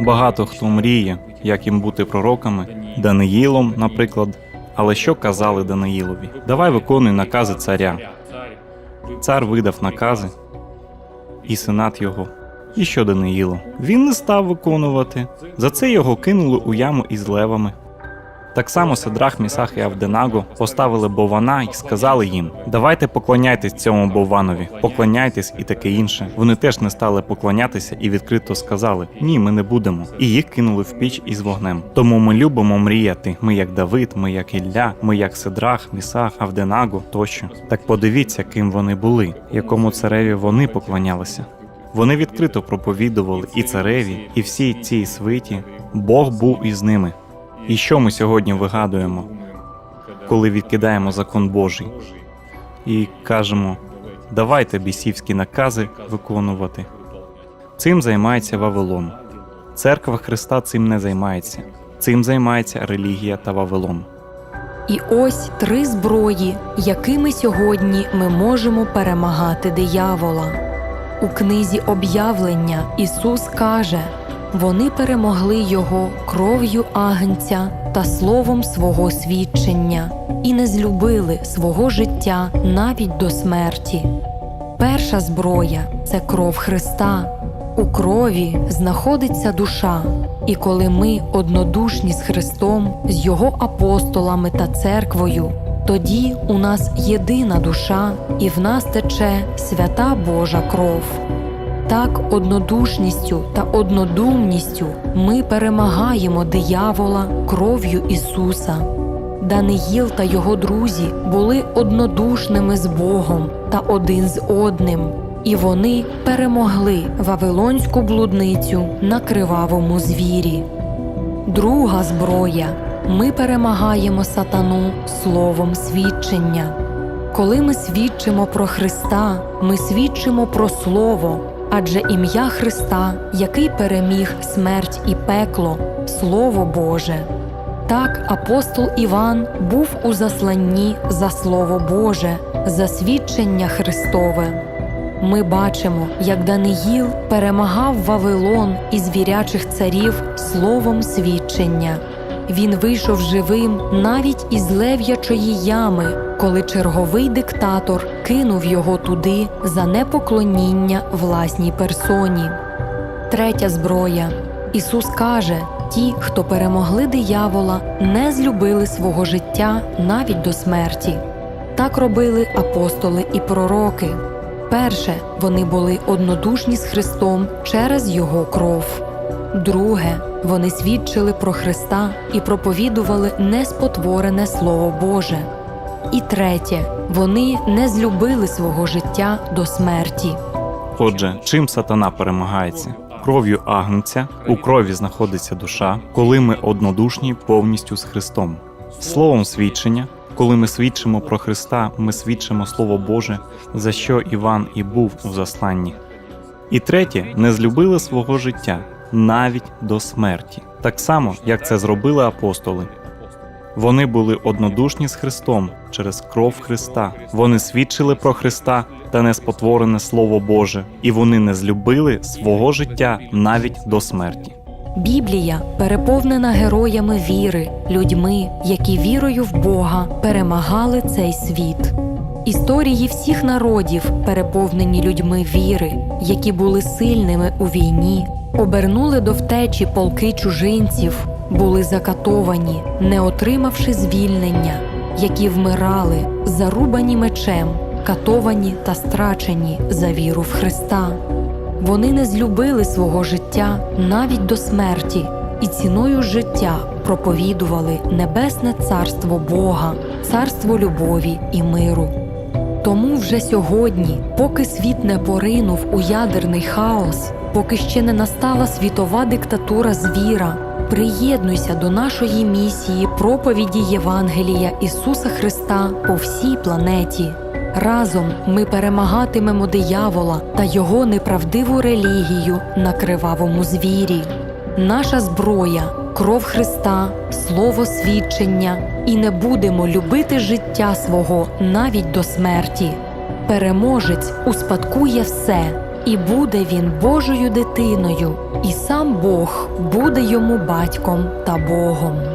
Багато хто мріє, як їм бути пророками, Даниїлом, наприклад. Але що казали Даниїлові? Давай виконуй накази царя. Цар видав накази, і сенат його. І що Даниїло? Він не став виконувати. За це його кинули у яму із левами. Так само Седрах, Місах і Авденаго поставили бована і сказали їм: Давайте поклоняйтесь цьому бованові, поклоняйтесь і таке інше. Вони теж не стали поклонятися і відкрито сказали: Ні, ми не будемо. І їх кинули в піч із вогнем. Тому ми любимо мріяти. Ми як Давид, ми як Ілля, ми як Седрах, Місах, Авденаго тощо. Так подивіться, ким вони були, якому цареві вони поклонялися. Вони відкрито проповідували і цареві, і всій цій свиті. Бог був із ними. І що ми сьогодні вигадуємо, коли відкидаємо закон Божий і кажемо, давайте бісівські накази виконувати. Цим займається Вавилон. Церква Христа цим не займається. Цим займається релігія та Вавилон. І ось три зброї, якими сьогодні ми можемо перемагати диявола. У книзі об'явлення Ісус каже: вони перемогли його кров'ю агнця та словом свого свідчення і не злюбили свого життя навіть до смерті. Перша зброя це кров Христа. У крові знаходиться душа, і коли ми однодушні з Христом, з Його апостолами та церквою, тоді у нас єдина душа, і в нас тече свята Божа кров. Так, однодушністю та однодумністю ми перемагаємо диявола кров'ю Ісуса. Даниїл та його друзі були однодушними з Богом та один з одним, і вони перемогли вавилонську блудницю на кривавому звірі. Друга зброя ми перемагаємо сатану словом свідчення. Коли ми свідчимо про Христа, ми свідчимо про Слово, адже ім'я Христа, який переміг смерть і пекло, Слово Боже. Так апостол Іван був у засланні за Слово Боже, за свідчення Христове. Ми бачимо, як Даниїл перемагав Вавилон і звірячих царів словом свідчення. Він вийшов живим навіть із лев'ячої ями, коли черговий диктатор кинув його туди за непоклоніння власній персоні. Третя зброя. Ісус каже: ті, хто перемогли диявола, не злюбили свого життя навіть до смерті. Так робили апостоли і пророки. Перше, вони були однодушні з Христом через Його кров. Друге, вони свідчили про Христа і проповідували неспотворене Слово Боже. І третє, вони не злюбили свого життя до смерті. Отже, чим сатана перемагається? Кров'ю агнця, у крові знаходиться душа, коли ми однодушні повністю з Христом. Словом свідчення, коли ми свідчимо про Христа, ми свідчимо Слово Боже, за що Іван і був у засланні. І третє, не злюбили свого життя навіть до смерті, так само, як це зробили апостоли. Вони були однодушні з Христом через кров Христа. Вони свідчили про Христа та неспотворене Слово Боже, і вони не злюбили свого життя навіть до смерті. Біблія переповнена героями віри, людьми, які вірою в Бога перемагали цей світ. Історії всіх народів переповнені людьми віри, які були сильними у війні, обернули до втечі полки чужинців, були закатовані, не отримавши звільнення, які вмирали, зарубані мечем, катовані та страчені за віру в Христа. Вони не злюбили свого життя навіть до смерті, і ціною життя проповідували небесне царство Бога, царство любові і миру. Тому вже сьогодні, поки світ не поринув у ядерний хаос, поки ще не настала світова диктатура звіра, приєднуйся до нашої місії проповіді Євангелія Ісуса Христа по всій планеті. Разом ми перемагатимемо диявола та його неправдиву релігію на кривавому звірі. Наша зброя кров Христа, слово свідчення, і не будемо любити життя свого навіть до смерті. Переможець успадкує все, і буде він Божою дитиною, і сам Бог буде йому батьком та Богом.